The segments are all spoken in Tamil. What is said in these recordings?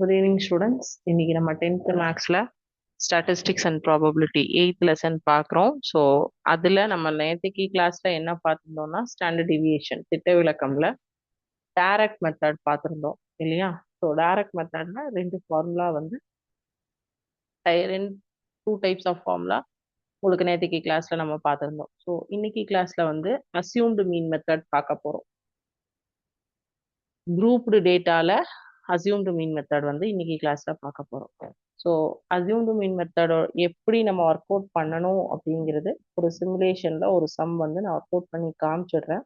குட் ஈவினிங் ஸ்டூடெண்ட்ஸ் இன்னைக்கு நம்ம டென்த் மேக்ஸில் statistics and probability eighth lesson பார்க்குறோம். ஸோ அதில் நம்ம நேற்றுக்கு கிளாஸில் என்ன பார்த்துருந்தோம்னா ஸ்டாண்டர்ட் டிவியேஷன் திட்ட விளக்கம்ல டேரக்ட் மெத்தட் பார்த்துருந்தோம் இல்லையா? ஸோ டேரக்ட் மெத்தட்னா ரெண்டு ஃபார்முலா வந்து ரெண்டு டூ டைப்ஸ் ஆஃப் ஃபார்முலா உங்களுக்கு நேற்றுக்கு கிளாஸில் நம்ம பார்த்துருந்தோம். ஸோ இன்னைக்கு கிளாஸில் வந்து அசியூம்டு மீன் மெத்தட் பார்க்க போகிறோம் குரூப்டு டேட்டால அசியூம்டு மீன் மெத்தட் வந்து இன்னைக்கு கிளாஸ்ல பார்க்க போறோம். ஸோ அசியூம்டு மீன் மெத்தடோ எப்படி நம்ம ஒர்க் அவுட் பண்ணணும் அப்படிங்கிறது ஒரு சிமுலேஷன்ல ஒரு சம் வந்து நான் ஒர்க் அவுட் பண்ணி காமிச்சிடுறேன்.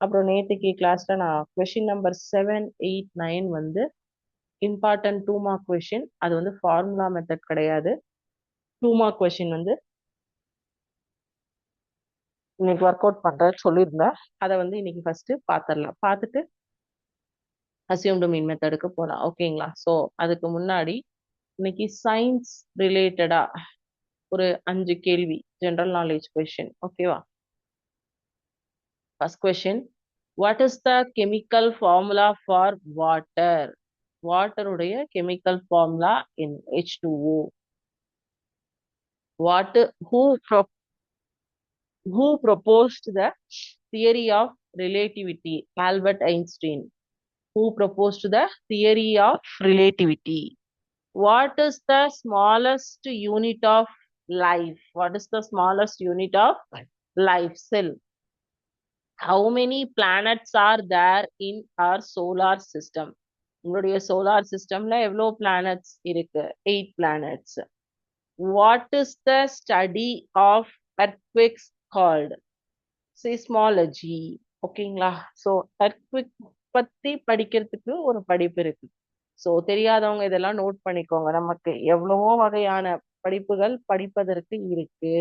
அப்புறம் நேற்றுக்கு கிளாஸ்ல நான் question number seven eight nine வந்து இம்பார்ட்டன்ட் டூ மார்க் கொஷின் அது வந்து ஃபார்முலா மெத்தட் கிடையாது. டூ மார்க் கொஷின் வந்து இன்னைக்கு ஒர்க் அவுட் பண்றேன்னு சொல்லியிருந்தேன். அதை வந்து இன்னைக்கு ஃபர்ஸ்ட் பார்த்துடலாம். பார்த்துட்டு அசியூம்டு மீன் மெத்தடுக்கு போகலாம் ஓகேங்களா? ஸோ அதுக்கு முன்னாடி இன்னைக்கு சயின்ஸ் ரிலேட்டடா ஒரு அஞ்சு கேள்வி ஜென்ரல் நாலேஜ் கொஸ்டின் ஓகேவா first question what is the chemical formula for water வாட்டருடைய chemical formula in H two O what who who proposed the theory of relativity Albert Einstein who proposed the theory of relativity what is the smallest unit of life what is the smallest unit of life cell how many planets are there in our solar system உங்களுடைய solar systemல எவ்வளவு planets இருக்கு eight planets what is the study of earthquakes called seismology ஓகேங்களா ஸோ earthquake பத்தி படிக்கிறதுக்கு ஒரு படிப்பு இருக்கு. ஸோ தெரியாதவங்க இதெல்லாம் நோட் பண்ணிக்கோங்க. நமக்கு எவ்வளவோ வகையான படிப்புகள் படிப்பதற்கு இருக்கு.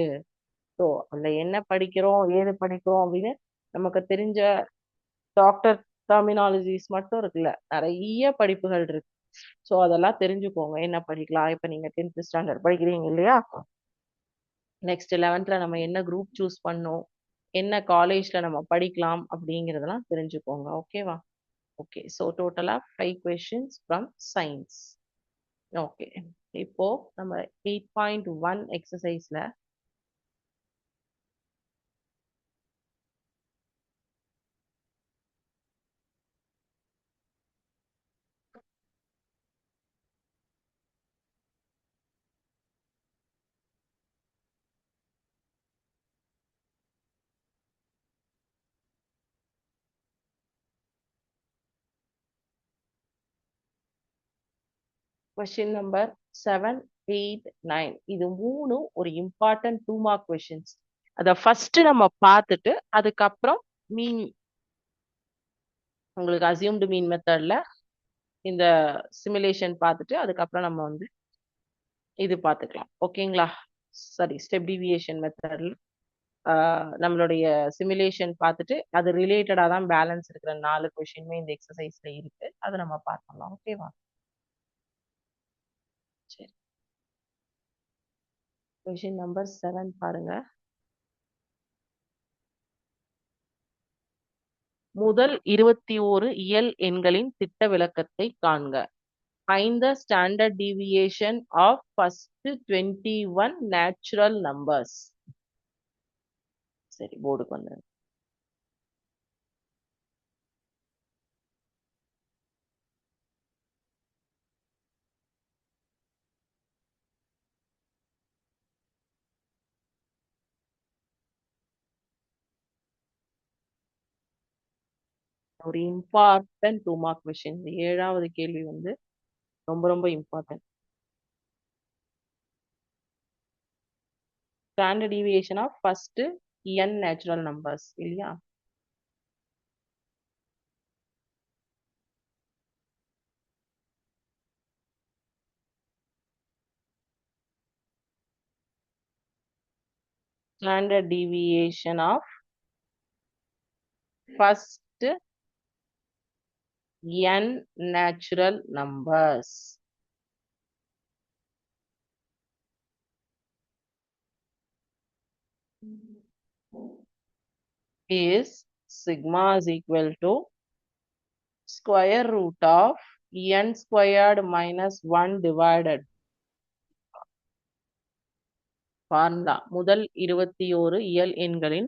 ஸோ அதுல என்ன படிக்கிறோம் ஏது படிக்கிறோம் அப்படின்னு நமக்கு தெரிஞ்ச டாக்டர் டெர்மினாலஜிஸ் மட்டும் இருக்குல்ல. நிறைய படிப்புகள் இருக்கு. ஸோ அதெல்லாம் தெரிஞ்சுக்கோங்க. என்ன படிக்கலாம்? இப்போ நீங்க டென்த் ஸ்டாண்டர்ட் படிக்கிறீங்க இல்லையா? நெக்ஸ்ட் லெவன்த்தில் நம்ம என்ன குரூப் சூஸ் பண்ணோம்? என்ன காலேஜ்ல நம்ம படிக்கலாம் அப்படிங்கிறதெல்லாம் தெரிஞ்சுக்கோங்க. ஓகேவா ஓகே ஸோ டோட்டலா five questions from science okay இப்போ நம்ம eight point one எக்ஸசைஸ்ல question number seven eight nine இது மூணும் ஒரு இம்பார்ட்டன்ட் டூ மார்க் கொஷின்ஸ் அதை ஃபர்ஸ்ட் நம்ம பார்த்துட்டு அதுக்கப்புறம் மீன் உங்களுக்கு அசியூம்டு மீன் மெத்தட்ல இந்த சிமுலேஷன் பார்த்துட்டு அதுக்கப்புறம் நம்ம வந்து இது பார்த்துக்கலாம். ஓகேங்களா சரி ஸ்டெப் டிவியேஷன் மெத்தடில் நம்மளுடைய சிமுலேஷன் பார்த்துட்டு அது ரிலேட்டடாக தான் பேலன்ஸ் இருக்கிற நாலு கொஷினுமே இந்த எக்ஸசைஸ்ல இருக்குது அதை நம்ம பார்க்கலாம் ஓகேவா சரி. கொஷின் நம்பர் செவன் பாருங்க. முதல் இருபத்தி ஓரு இயல் எண்களின் திட்ட விளக்கத்தை காண்க. Find the standard deviation of first twenty one natural numbers சரி போர்டுக்கு வந்துருங்க. ஒரு இம்பார்ட்டன்ட் டூ மார்க் கொஷின் ஏழாவது கேள்வி வந்து ரொம்ப ரொம்ப important standard deviation of first N natural numbers இல்லையா? Standard deviation of first n natural numbers. is sigma is equal to square root of n squared minus 1 divided formula முதல் இருபத்தி ஓரு இயல் எண்களின்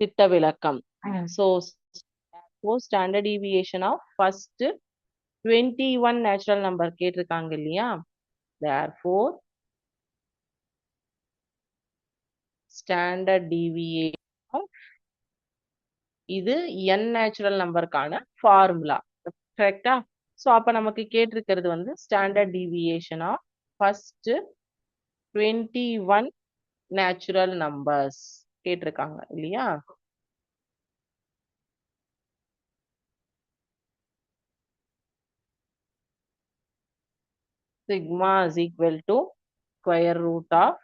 திட்ட விலக்கம் so standard deviation of first twenty one natural number கேட்டிருக்காங்க இல்லையா? தேர் ஃபோர் ஸ்டாண்டர்ட் டிவியேஷன் இது என் நேச்சுரல் நம்பருக்கான ஃபார்முலா கரெக்டா ஸோ அப்போ நமக்கு கேட்டிருக்கிறது வந்து standard deviation of first twenty one natural numbers கேட்டிருக்காங்க இல்லையா? Sigma is equal to square root of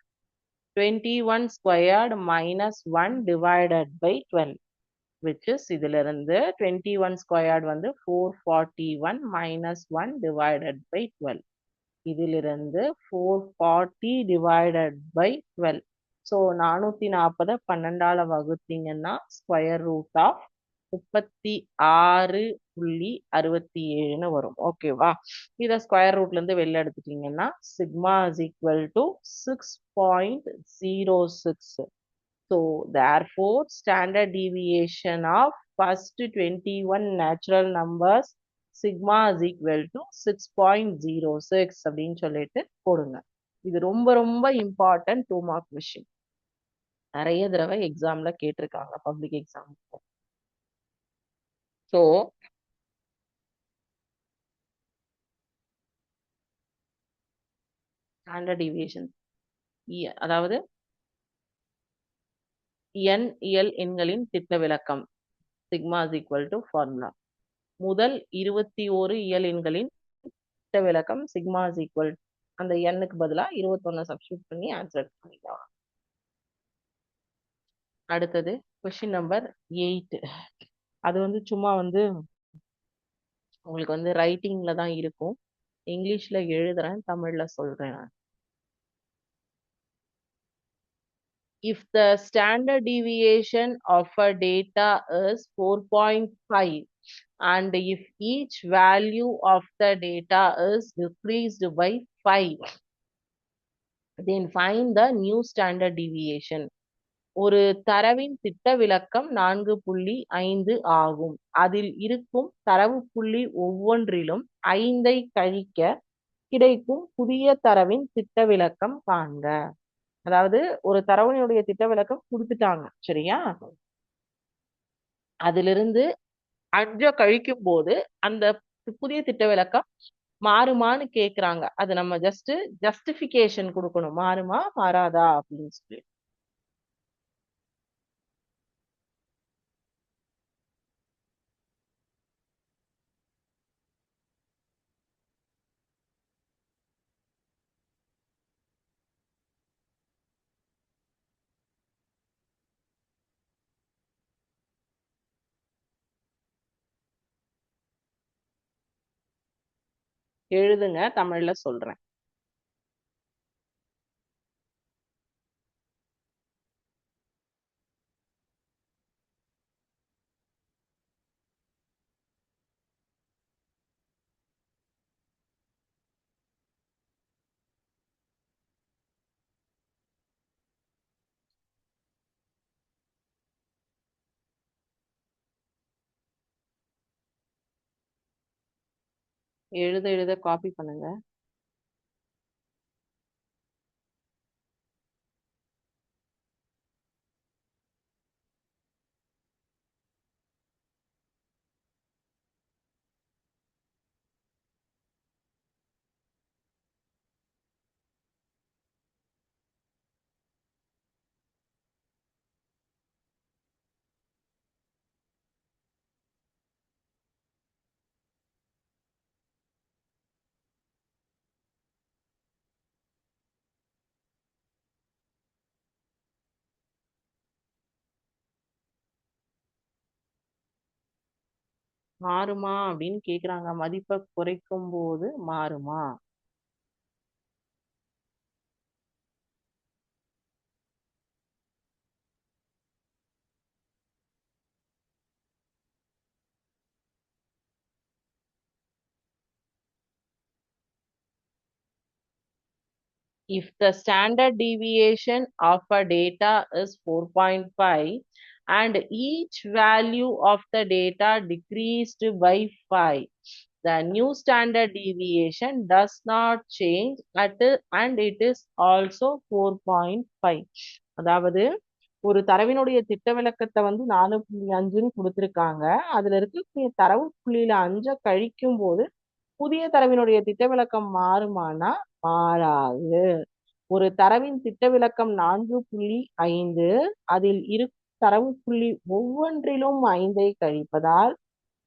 21 squared minus 1 divided by 12 which is இதிலிருந்து 21 squared வந்து 441 minus 1 divided by 12 இதிலிருந்து 440 divided by 12 ஸோ நானூத்தி நாற்பதை பன்னெண்டால வகுத்தீங்கன்னா ஸ்கொயர் ரூட் ஆஃப் முப்பத்தி ஆறு புள்ளி அறுபத்தி ஏழுன்னு வரும். ஓகேவா இதை ஸ்கொயர் ரூட்ல இருந்து வெளில எடுத்துட்டீங்கன்னா sigma is equal to six point zero six so therefore standard deviation of first twenty one natural numbers sigma is equal to six point zero six அப்படின்னு சொல்லிட்டு போடுங்க. இது ரொம்ப ரொம்ப இம்பார்ட்டன்ட் டூ மார்க் விஷயம் நிறைய தடவை எக்ஸாம்ல கேட்டிருக்காங்க public exam so standard deviation அதாவது என் இயல் எண்களின் திட்ட விளக்கம். Sigma is equal to formula முதல் இருபத்தி ஓரு இயல் எண்களின் திட்ட விளக்கம் சிக்மா இஸ் ஈக்குவல் அந்த எண்ணுக்கு பதிலாக இருபத்தொன்னு சப்ஸ்டியூட் பண்ணி ஆன்சர் பண்ணிக்கலாம். அடுத்தது கொஷின் நம்பர் எயிட் அது வந்து சும்மா வந்து உங்களுக்கு வந்து ரைட்டிங்ல தான் இருக்கும் இங்கிலீஷ்ல எழுதுறேன் தமிழ்ல சொல்றேன் நான் if the standard deviation of a data is 4.5 and if each value of the data is decreased by 5 then find the new standard deviation ஒரு தரவின் திட்ட விளக்கம் நான்கு புள்ளி ஐந்து ஆகும். அதில் இருக்கும் தரவு புள்ளி ஒவ்வொன்றிலும் ஐந்தை கழிக்க கிடைக்கும் புதிய தரவின் திட்ட விளக்கம் காண்க. அதாவது ஒரு தரவனுடைய திட்ட விளக்கம் கொடுத்துட்டாங்க சரியா? அதிலிருந்து அஞ்ச கழிக்கும் போது அந்த புதிய திட்ட விளக்கம் மாறுமான்னு கேக்குறாங்க. அது நம்ம ஜஸ்ட் ஜஸ்டிபிகேஷன் கொடுக்கணும். மாறுமா மாறாதா? அப்படின்னு சொல்லி. எழுதுங்க தமிழ்ல சொல்றேன். எழுத எழுத காப்பி பண்ணுங்க. மாறுமா அப்படின்னு கேக்குறாங்க. மதிப்ப குறைக்கும்போது மாறுமா? If the standard deviation of a data is 4.5 and each value of the data decreased by 5 the new standard deviation does not change at and it is also 4.5 அதாவது ஒரு தரவினுடைய திட்ட விளக்கத்தை வந்து நாலு புள்ளி அஞ்சுன்னு கொடுத்துருக்காங்க. அதுல இருக்கக்கூடிய தரவு புள்ளியில அஞ்ச கழிக்கும் போது புதிய தரவினுடைய திட்ட விளக்கம் மாறுமானா? மாறாது. ஒரு தரவின் திட்ட விளக்கம் நான்கு புள்ளி ஐந்து அதில் இருக்கும் தரவு புள்ளி ஒவ்வொன்றிலும் ஐந்தை கழிப்பதால்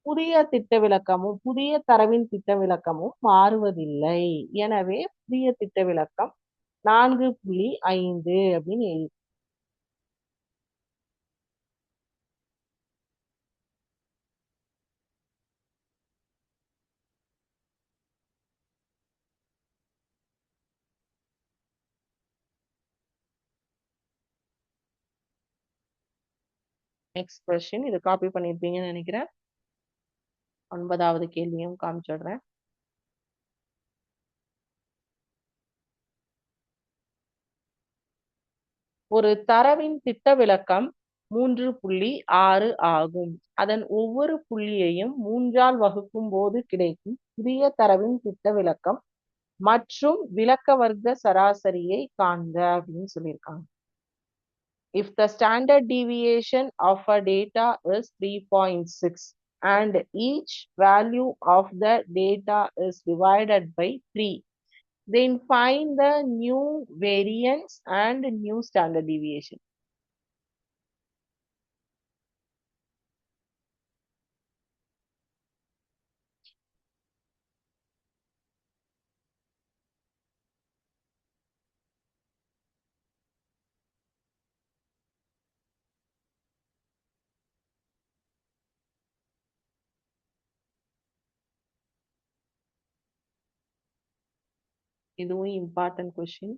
புதிய திட்ட விளக்கமும் புதிய தரவின் திட்ட விளக்கமும் மாறுவதில்லை. எனவே புதிய திட்ட விளக்கம் நான்கு புள்ளி ஐந்து அப்படின்னு நெக்ஸ்ட் கொஸ்டின் இது காப்பி பண்ணிருப்பீங்கன்னு நினைக்கிறேன். ஒன்பதாவது கேள்வியும் காமிச்சிடுறேன். ஒரு தரவின் திட்ட விளக்கம் மூன்று புள்ளி ஆறு ஆகும். அதன் ஒவ்வொரு புள்ளியையும் மூன்றால் வகுக்கும் போது கிடைக்கும் புதிய தரவின் திட்ட விளக்கம் மற்றும் விளக்க வர்க்க சராசரியை காண்க அப்படின்னு சொல்லியிருக்காங்க. If the standard deviation of a data is 3.6 and each value of the data is divided by 3 then find the new variance and new standard deviation இதுவும் இம்பார்ட்டன்ட் கொஸ்டின்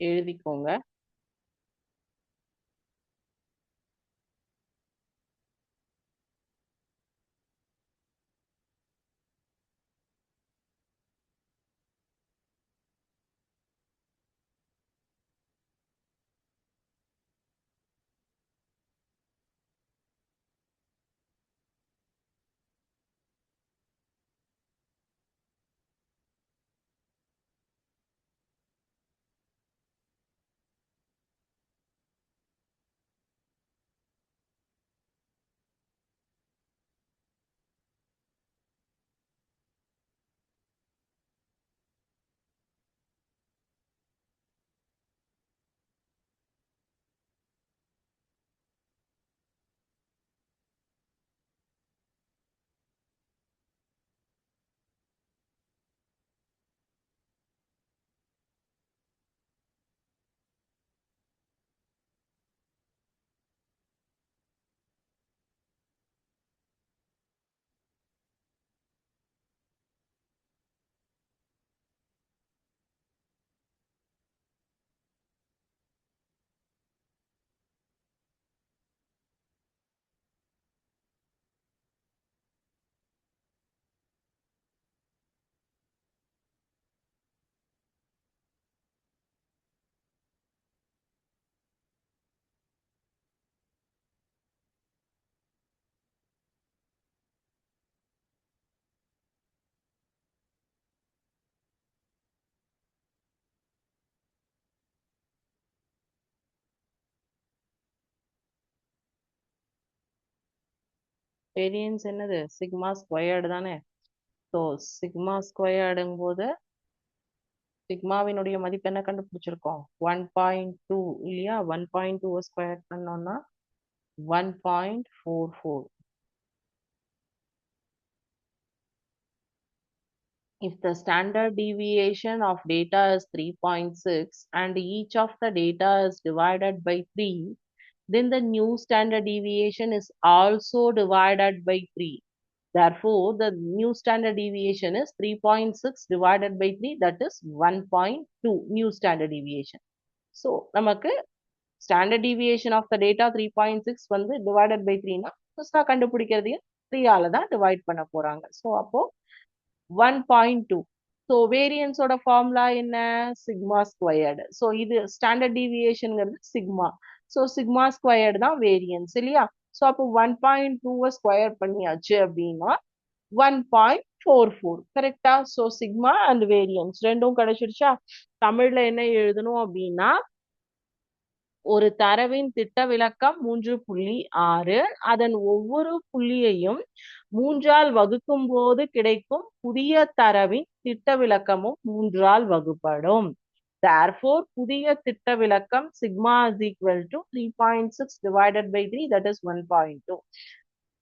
எழுதிக்கோங்க. வேரியன்ஸ் என்னது? சிக்மா ஸ்கொயர்டு தானே? ஸோ சிக்மா ஸ்கொயர்டுங்கும் போது சிக்மாவினுடைய மதிப்பு என்ன கண்டுபிடிச்சிருக்கோம்? ஒன் பாயிண்ட் டூ இல்லையா? ஒன் பாயிண்ட் டூ ஸ்கொயர் பண்ணோம்னா one point four four If the standard deviation of data is 3.6 and each of the data is divided by 3, then the new standard deviation is also divided by 3. Therefore, the new standard deviation is 3.6 divided by 3, that is 1.2 new standard deviation. So, நமக்கு standard deviation of the data 3.6 வந்து divided by 3 னா புதுசா கண்டுபிடிக்கிறதையும் 3 ஆல தான் divide பண்ண போறாங்க. So, அப்போ one point two so வேரியன்ஸோட formula என்ன சிக்மா ஸ்கொயர்டு ஸோ இது standard டீவியேஷனுங்கிறது sigma so sigma square தான் வேரியன்ஸ் இல்லையா? ஸோ அப்போ ஒன் பாயிண்ட் டூவை ஸ்கொயர் பண்ணியாச்சு அப்படின்னா ஒன் பாயிண்ட் ஃபோர் ஃபோர் கரெக்டா ஸோ சிக்மா அண்ட் வேரியன்ஸ் ரெண்டும் கிடைச்சிருச்சா? தமிழ்ல என்ன எழுதணும் அப்படின்னா ஒரு தரவின் திட்ட விளக்கம் மூன்று புள்ளி ஆறு அதன் ஒவ்வொரு புள்ளியையும் மூன்றால் வகுக்கும் போது கிடைக்கும் புதிய தரவின் திட்ட விளக்கமும் மூன்றால் வகுப்படும். Therefore புதிய திட்ட விளக்கம் sigma is equal to 3.6 divided by 3 that is 1.2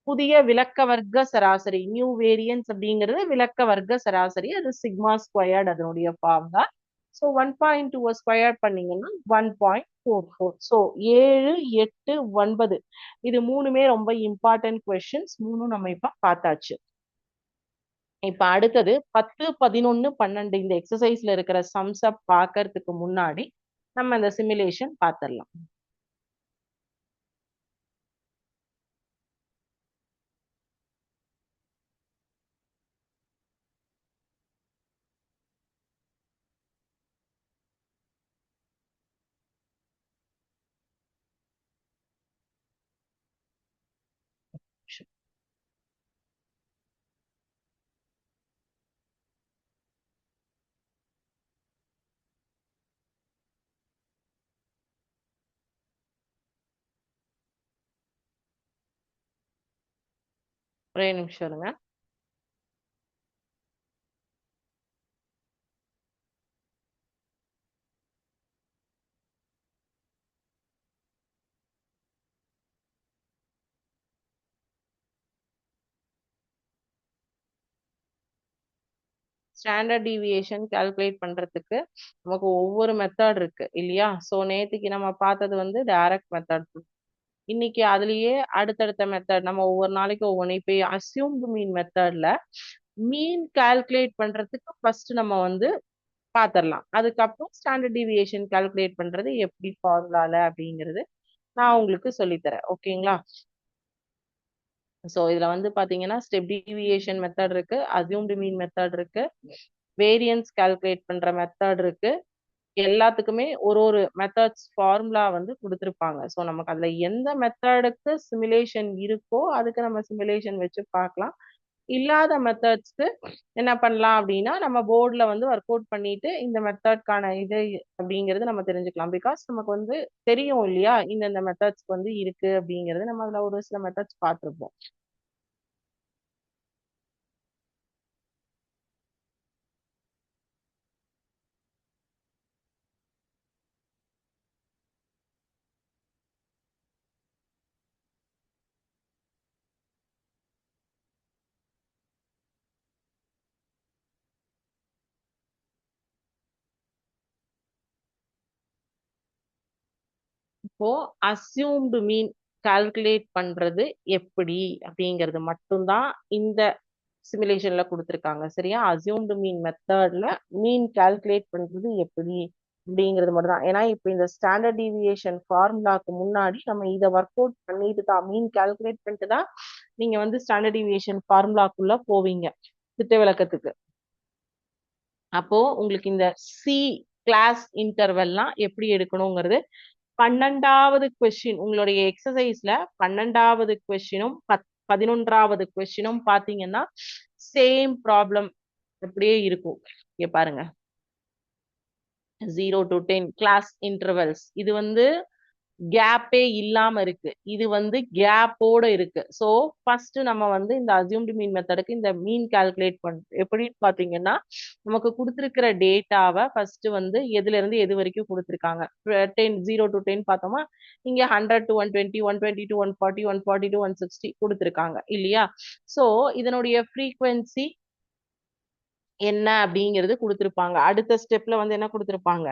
புதிய விளக்க வர்க்க சராசரி நியூ வேரியன்ஸ் அப்படிங்கிறது விளக்க வர்க்க சராசரி அது சிக்மா ஸ்கொயர்ட் அதனுடைய ஃபார்ம் தான். So one point two square பண்ணீங்கன்னா one point four four so ஏழு எட்டு ஒன்பது. இது மூணுமே ரொம்ப இம்பார்ட்டன்ட் கொஸ்டின்ஸ் மூணும் நம்ம இப்போ பார்த்தாச்சு. இப்ப அடுத்தது பத்து பதினொன்னு பன்னெண்டு இந்த எக்ஸசைஸ்ல இருக்கிற சம்ஸ் அப் பார்க்கறதுக்கு முன்னாடி நம்ம இந்த சிமுலேஷன் பார்த்துடலாம் ஒரே நிமிஷம் இருங்க. ஸ்டாண்டர்ட் டிவியேஷன் கால்குலேட் பண்றதுக்கு நமக்கு ஒவ்வொரு மெத்தட் இருக்கு இல்லையா? ஸோ நேத்துக்கு நம்ம பார்த்தது வந்து டைரக்ட் மெத்தட் இன்னைக்கு அதுலயே அடுத்தடுத்த மெத்தட் நம்ம ஒவ்வொரு நாளைக்கு ஒவ்வொன்று இப்போ அசியூம்டு மீன் மெத்தட்ல மீன் கால்குலேட் பண்றதுக்கு ஃபர்ஸ்ட் நம்ம வந்து பார்த்துடலாம் அதுக்கப்புறம் ஸ்டாண்டர்ட் டிவியேஷன் கால்குலேட் பண்றது எப்படி ஃபார்முலால அப்படிங்கிறது நான் உங்களுக்கு சொல்லித்தரேன். ஓகேங்களா ஸோ இதுல வந்து பாத்தீங்கன்னா ஸ்டெப் டிவியேஷன் மெத்தட் இருக்கு அசியூம்டு மீன் மெத்தட் இருக்கு வேரியன்ஸ் கால்குலேட் பண்ற மெத்தட் இருக்கு. எல்லாத்துக்குமே ஒரு ஒரு மெத்தட்ஸ் ஃபார்முலா வந்து கொடுத்துருப்பாங்க. ஸோ நமக்கு அதுல எந்த மெத்தடுக்கு சிமுலேஷன் இருக்கோ அதுக்கு நம்ம சிமுலேஷன் வச்சு பார்க்கலாம். இல்லாத மெத்தட்ஸ்க்கு என்ன பண்ணலாம் அப்படின்னா நம்ம போர்டில் வந்து ஒர்க் அவுட் பண்ணிட்டு இந்த மெத்தட்கான இது அப்படிங்கிறது நம்ம தெரிஞ்சுக்கலாம். பிகாஸ் நமக்கு வந்து தெரியும் இல்லையா இந்தந்த மெத்தட்ஸ்க்கு வந்து இருக்கு அப்படிங்கிறது நம்ம அதுல ஒரு சில மெத்தட்ஸ் பார்த்துருப்போம். இப்போ அசியூம்டு மீன் கால்குலேட் பண்றது எப்படி? அப்படிங்கிறது மட்டும்தான் இந்த சிமுலேஷன்ல கொடுத்துருக்காங்க. சரியா? அசியூம்டு மீன் மெத்தட்ல மீன் கால்குலேட் பண்றது எப்படி? அப்படிங்கிறது மட்டும் தான் ஏன்னா இப்போ இந்த ஸ்டாண்டர்ட் டிவியேஷன் ஃபார்முலாக்கு முன்னாடி நம்ம இதை ஒர்க் அவுட் பண்ணிட்டு தான் மீன் கால்குலேட் பண்ணிட்டு தான் நீங்க வந்து ஸ்டாண்டர்ட் டிவியேஷன் ஃபார்முலாக்குள்ள போவீங்க திட்ட விளக்கத்துக்கு அப்போ உங்களுக்கு இந்த சி கிளாஸ் இன்டர்வெல்லாம் எப்படி எடுக்கணுங்கிறது பன்னெண்டாவது கொஸ்டின் உங்களுடைய எக்ஸசைஸ்ல பன்னெண்டாவது கொஸ்டினும் பத் பதினொன்றாவது கொஸ்டினும் பாத்தீங்கன்னா சேம் ப்ராப்ளம் அப்படியே இருக்கும். இங்க பாருங்க. Zero to ten class intervals இது வந்து கேப்பே இல்லாம இருக்கு. இது வந்து கேப்போட இருக்கு. ஸோ ஃபர்ஸ்ட் நம்ம வந்து இந்த அசியூம்டு மீன் மெத்தடுக்கு இந்த மீன் கால்குலேட் பண் எப்படின்னு பாத்தீங்கன்னா நமக்கு கொடுத்துருக்கிற டேட்டாவை ஃபர்ஸ்ட் வந்து எதுல இருந்து எது வரைக்கும் கொடுத்துருக்காங்க. டென் ஜீரோ டு டென் பார்த்தோமா இங்க hundred to one twenty one twenty to one forty one forty to one sixty கொடுத்துருக்காங்க. இல்லையா? ஸோ இதனுடைய ஃப்ரீக்வன்சி என்ன அப்படிங்கிறது கொடுத்துருப்பாங்க. அடுத்த ஸ்டெப்ல வந்து என்ன கொடுத்துருப்பாங்க?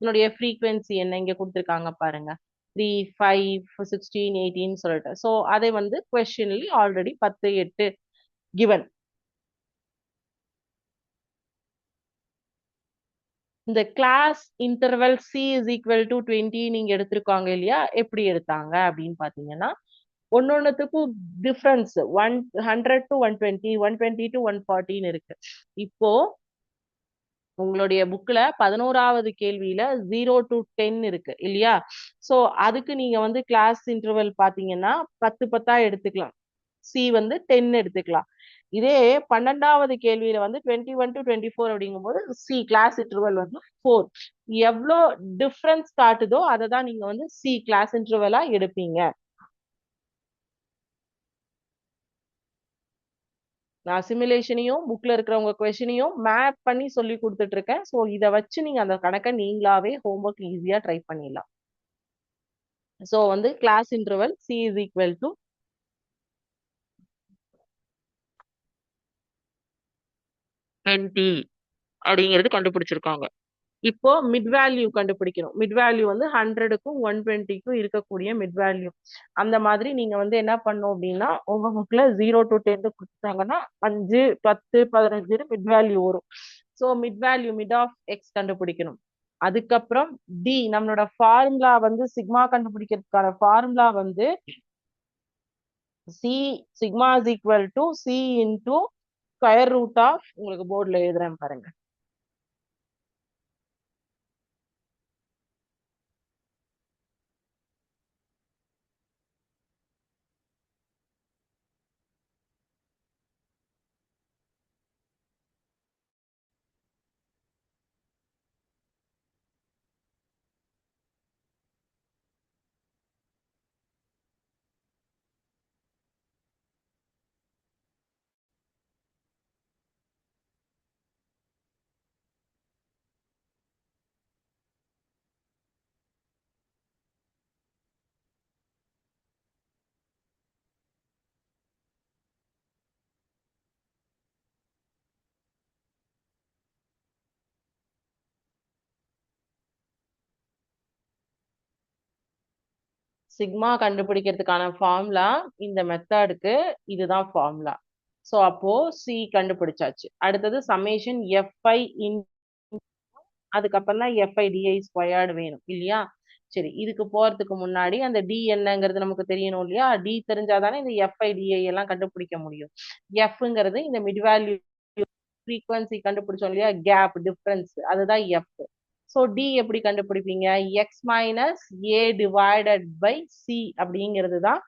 இதனுடைய ஃப்ரீக்வன்சி என்ன இங்க கொடுத்துருக்காங்க பாருங்க. த்ரீ ஃபைவ் சிக்ஸ்டீன் எயிட்டின்னு சொல்லிட்டு ஸோ அதை வந்து கொஸ்டின்லி ஆல்ரெடி பத்து எட்டு கிவன் இந்த class interval c is equal to twenty நீங்க எடுத்திருக்காங்க இல்லையா? எப்படி எடுத்தாங்க அப்படின்னு பாத்தீங்கன்னா ஒன்னொன்னுத்துக்கும் difference one hundred to one twenty one twenty to one ஃபார்ட்டின்னு இருக்கு. இப்போ உங்களுடைய புக்ல பதினோராவது கேள்வியில ஜீரோ டு டென் இருக்கு இல்லையா? சோ அதுக்கு நீங்க வந்து கிளாஸ் இன்டர்வல் பாத்தீங்கன்னா பத்து பத்தா எடுத்துக்கலாம். சி வந்து டென் எடுத்துக்கலாம். இதே பன்னெண்டாவது கேள்வியில வந்து twenty one to twenty four அப்படிங்கும்போது சி கிளாஸ் இன்டர்வல் வந்து ஃபோர் எவ்வளோ டிஃப்ரென்ஸ் காட்டுதோ அதை தான் நீங்க வந்து சி கிளாஸ் இன்டர்வலா எடுப்பீங்க. நான் சிமுலேஷனையும் புக்ல இருக்கிறவங்க கொஷினையும் மேப் பண்ணி சொல்லி கொடுத்துட்டு இருக்கேன் ஸோ இதை வச்சு நீங்க அந்த கணக்கை நீங்களாவே ஹோம்ஒர்க் ஈஸியா ட்ரை பண்ணிடலாம். ஸோ வந்து class interval c is equal to twenty அப்படிங்கிறது கண்டுபிடிச்சிருக்காங்க. இப்போ மிட் வேல்யூ கண்டுபிடிக்கணும். மிட் வேல்யூ வந்து ஹண்ட்ரடுக்கும் ஒன் டுவெண்ட்டிக்கும் இருக்கக்கூடிய மிட் வேல்யூ அந்த மாதிரி நீங்க வந்து என்ன பண்ணும் அப்படின்னா உங்க புக்ல ஜீரோ டு டென் கொடுத்தாங்கன்னா அஞ்சு பத்து பதினஞ்சு மிட் வேல்யூ வரும். So mid value mid of X கண்டுபிடிக்கணும். அதுக்கப்புறம் டி நம்மளோட ஃபார்முலா வந்து சிக்மா கண்டுபிடிக்கிறதுக்கான ஃபார்முலா வந்து c sigma is equal to c into square root of உங்களுக்கு போர்டில் எழுதுறேன் பாருங்க. சிக்மா கண்டுபிடிக்கிறதுக்கான ஃபார்முலா இந்த மெத்தடுக்கு இதுதான் ஃபார்முலா ஸோ அப்போ சி கண்டுபிடிச்சாச்சு. அடுத்தது சமேஷன் எஃப்ஐ இன் அதுக்கப்புறம் தான் எஃப்ஐ டிஐ ஸ்கொயர்டு வேணும் இல்லையா? சரி இதுக்கு போறதுக்கு முன்னாடி அந்த டி என்னங்கிறது நமக்கு தெரியணும் இல்லையா? டி தெரிஞ்சாதானே இந்த எஃப்ஐ டிஐ எல்லாம் கண்டுபிடிக்க முடியும். எஃப்ங்கிறது இந்த மிட் வேல்யூ ஃப்ரீக்வன்சி கண்டுபிடிச்சோம் இல்லையா? கேப் டிஃப்ரென்ஸ் அதுதான் எஃப் ஸோ டி எப்படி கண்டுபிடிப்பீங்க? X minus a divided by c அப்படிங்கிறது தான்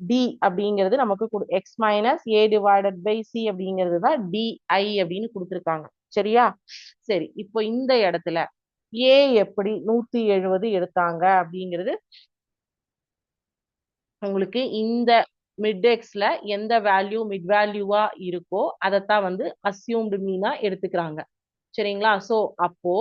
டி அப்படிங்கிறது நமக்கு x minus a divided by c அப்படிங்கிறது தான் டிஐ அப்படின்னு கொடுத்துருக்காங்க. சரியா? சரி இப்போ இந்த இடத்துல ஏ எப்படி நூத்தி எழுபது எடுத்தாங்க அப்படிங்கிறது உங்களுக்கு இந்த மிட்எக்ஸ்ல எந்த வேல்யூ மிட் வேல்யூவா இருக்கோ அதைத்தான் வந்து அசியூம்டு மீனா எடுத்துக்கிறாங்க. சரிங்களா? ஸோ அப்போ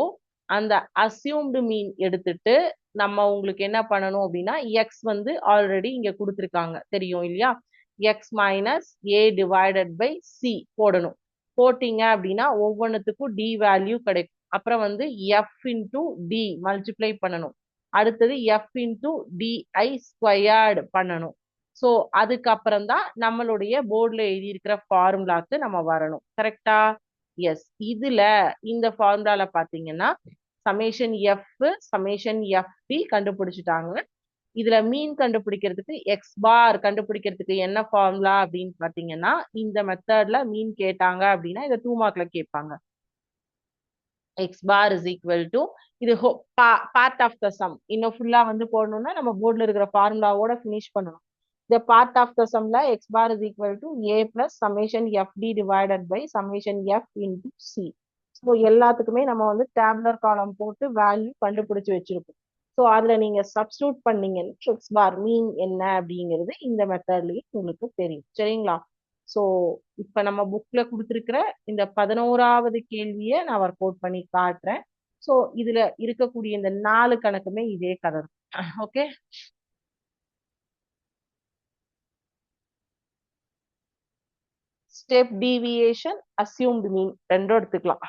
அந்த அசியூம்டு மீன் எடுத்துட்டு நம்ம உங்களுக்கு என்ன பண்ணணும் அப்படின்னா எக்ஸ் வந்து ஆல்ரெடி இங்க கொடுத்துருக்காங்க. தெரியும் இல்லையா? X minus a divided by c போடணும். போட்டீங்க அப்படின்னா ஒவ்வொன்றுத்துக்கும் டி வேல்யூ கிடைக்கும். அப்புறம் வந்து எஃப் இன்டூ டி மல்டிப்ளை பண்ணணும். அடுத்தது f into d i squared பண்ணணும். ஸோ அதுக்கப்புறம் தான் நம்மளுடைய போர்டில் எழுதியிருக்கிற ஃபார்முலாக்கு நம்ம வரணும். கரெக்டா எஸ் இதுல இந்த ஃபார்முலால பாத்தீங்கன்னா சமேஷன் எஃப் சமேஷன் எஃப்பி கண்டுபிடிச்சிட்டாங்க. இதுல மீன் கண்டுபிடிக்கிறதுக்கு எக்ஸ் பார் கண்டுபிடிக்கிறதுக்கு என்ன ஃபார்முலா அப்படின்னு பாத்தீங்கன்னா இந்த மெத்தட்ல மீன் கேட்டாங்க அப்படின்னா இதை டூ மார்க்ல கேட்பாங்க. X bar is equal to இது பார்ட் ஆஃப் த சம் இன்னும் ஃபுல்லா வந்து போடணும்னா நம்ம போர்டில் இருக்கிற ஃபார்முலாவோட ஃபினிஷ் பண்ணணும். இந்த part of the சம்ல x bar is equal to a plus summation summation fd divided by summation f c so எல்லாத்துக்குமே நம்ம வந்து டேப்லர் காலம் போட்டு வேல்யூ கண்டுபிடிச்சு வச்சிருக்கோம் ஸோ அதுல நீங்க சப்ஸ்டியூட் பண்ணீங்கன்னு எக்ஸ் பார் மீன் என்ன அப்படிங்கிறது இந்த மெத்தட்லயே உங்களுக்கு தெரியும். சரிங்களா? ஸோ இப்ப நம்ம புக்ல கொடுத்துருக்கிற இந்த பதினோராவது கேள்வியை நான் ஒர்க் அவுட் பண்ணி காட்டுறேன். ஸோ இதுல இருக்கக்கூடிய இந்த நாலு கணக்குமே இதே கதை okay step deviation assumed mean ரெண்டும் எடுத்துக்கலாம்.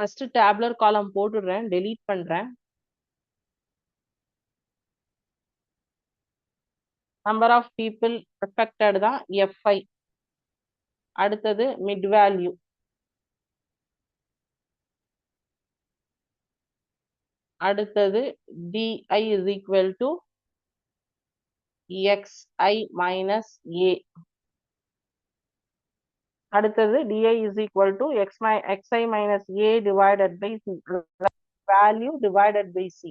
ஃபர்ஸ்ட் டேப்லர் காலம் போட்டுடுறேன் டெலீட் பண்ணுறேன் நம்பர் ஆஃப் பீப்புள் எஃபெக்டட் தான் எஃப்ஐ அடுத்தது மிட் வேல்யூ அடுத்தது d i is equal to x i minus a அடுத்தது d i is equal to x my x i minus a divided by c value divided by c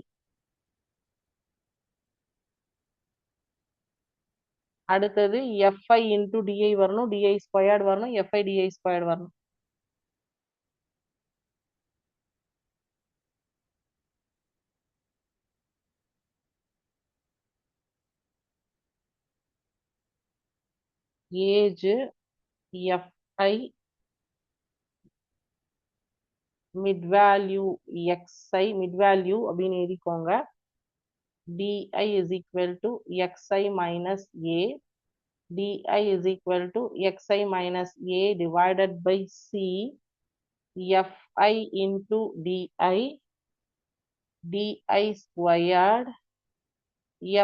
அடுத்தது f i into d i வரணும் டிஐ ஸ்கொயர்டு வரணும் f i d i squared வரணும். Age f i mid value x i mid value அப்படின்னு எழுதிக்கோங்க. D I is equal to X I minus A D I is equal to X I minus A divided by C F I into d i d i squared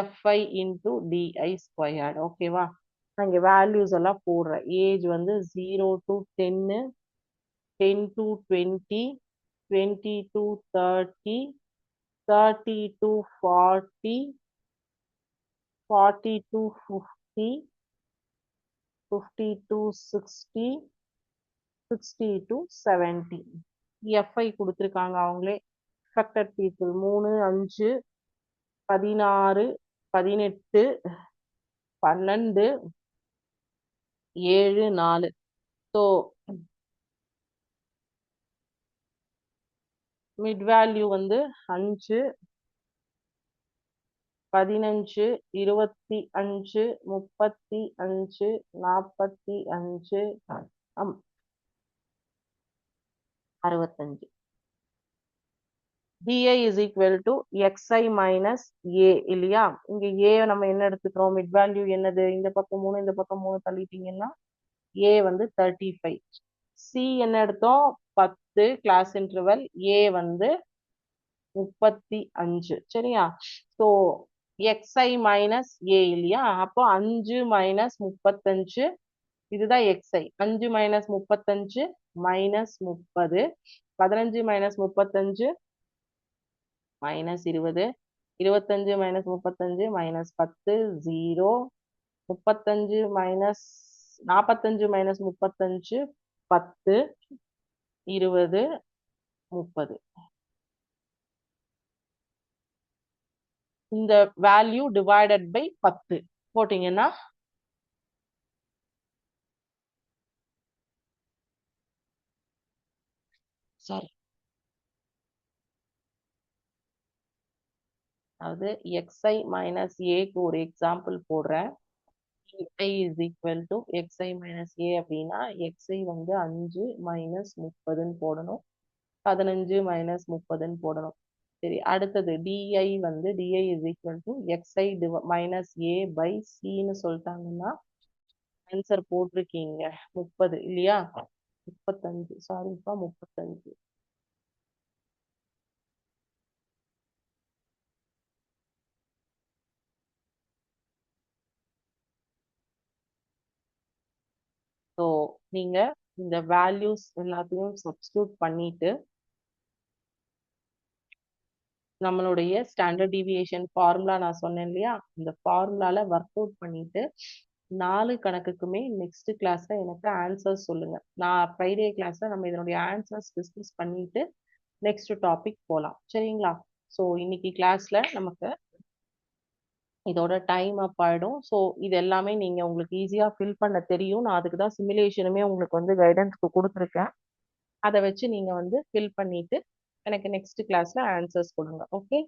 f i into d i squared ஓகேவா நான் இங்கே வேல்யூஸ் எல்லாம் போடுறேன். ஏஜ் வந்து zero to ten ten to twenty twenty to thirty thirty to forty forty to fifty fifty to sixty sixty to seventy f i கொடுத்துருக்காங்க அவங்களே. அஃபெக்டட் பீப்புள் மூணு அஞ்சு பதினாறு பதினெட்டு பன்னெண்டு ஏழு நாலு. ஸோ மிட் வேல்யூ வந்து அஞ்சு பதினஞ்சு இருபத்தி அஞ்சு முப்பத்தி அஞ்சு நாற்பத்தி அஞ்சு அம்- அறுபத்தஞ்சு. D i is equal to x i minus a இல்லையா? இங்க ஏ நம்ம என்ன எடுத்துக்கிறோம்? மிட் வேல்யூ என்னது? இந்த பக்கம் மூணு இந்த பக்கம் மூணு தள்ளிட்டீங்கன்னா ஏ வந்து தேர்ட்டி ஃபைவ் சி என்ன எடுத்தோம்? பத்து. கிளாஸ் இன்டர்வல் ஏ வந்து முப்பத்தி அஞ்சு. சரியா? ஸோ எக்ஸ்ஐ மைனஸ் ஏ இல்லையா? அப்போ அஞ்சு மைனஸ் முப்பத்தஞ்சு. இதுதான் எக்ஸ்ஐ அஞ்சு மைனஸ் முப்பத்தஞ்சு மைனஸ் முப்பது. பதினஞ்சு மைனஸ் முப்பத்தஞ்சு. மைனஸ் இருபது இருபத்தஞ்சு மைனஸ் முப்பத்தஞ்சு மைனஸ் பத்து ஜீரோ முப்பத்தஞ்சு மைனஸ் நாற்பத்தஞ்சு மைனஸ் முப்பத்தஞ்சு பத்து இருபது முப்பது. இந்த வேல்யூ டிவைடட் பை பத்து. போட்டீங்கன்னா சாரி அதாவது எக்ஸ்ஐ மைனஸ் ஏக்கு ஒரு எக்ஸாம்பிள் போடுறேன். I is equal to x i minus a அப்படின்னா எக்ஸ்ஐ வந்து அஞ்சு மைனஸ் முப்பதுன்னு போடணும். பதினஞ்சு மைனஸ் முப்பதுன்னு போடணும். சரி அடுத்தது டிஐ வந்து d i is equal to x i minus a by சின்னு சொல்லிட்டாங்கன்னா ஆன்சர் போட்டிருக்கீங்க. முப்பது இல்லையா? முப்பத்தஞ்சு சாரிப்பா முப்பத்தஞ்சு. ஸோ நீங்க இந்த வேல்யூஸ் எல்லாத்தையும் சப்ஸ்டியூட் பண்ணிட்டு நம்மளுடைய ஸ்டாண்டர்ட் டிவியேஷன் ஃபார்முலா நான் சொன்னேன் இல்லையா? இந்த ஃபார்முலால ஒர்க் அவுட் பண்ணிட்டு நாலு கணக்குக்குமே நெக்ஸ்ட் கிளாஸ்ல எனக்கு ஆன்சர்ஸ் சொல்லுங்க. நான் ஃப்ரைடே கிளாஸ்ல நம்ம இதனுடைய ஆன்சர்ஸ் டிஸ்கஸ் பண்ணிட்டு நெக்ஸ்ட் டாபிக் போகலாம் சரிங்களா? ஸோ இன்னைக்கு கிளாஸ்ல நமக்கு இதோட டைம் அப் ஆயிடும் ஸோ இது எல்லாமே நீங்க உங்களுக்கு ஈஸியா ஃபில் பண்ண தெரியும். நான் அதுக்கு தான் சிமுலேஷனுமே உங்களுக்கு வந்து கைடன்ஸ்க்கு கொடுத்துருக்கேன். அதை வச்சு நீங்க வந்து ஃபில் பண்ணிட்டு எனக்கு நெக்ஸ்ட் கிளாஸ்ல ஆன்சர்ஸ் கொடுங்க. ஓகே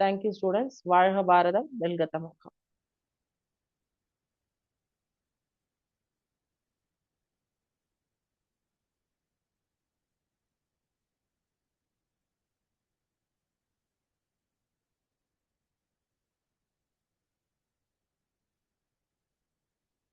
தேங்க்யூ ஸ்டூடெண்ட்ஸ் வாழ்க பாரதம். வெல்க தமிழகம்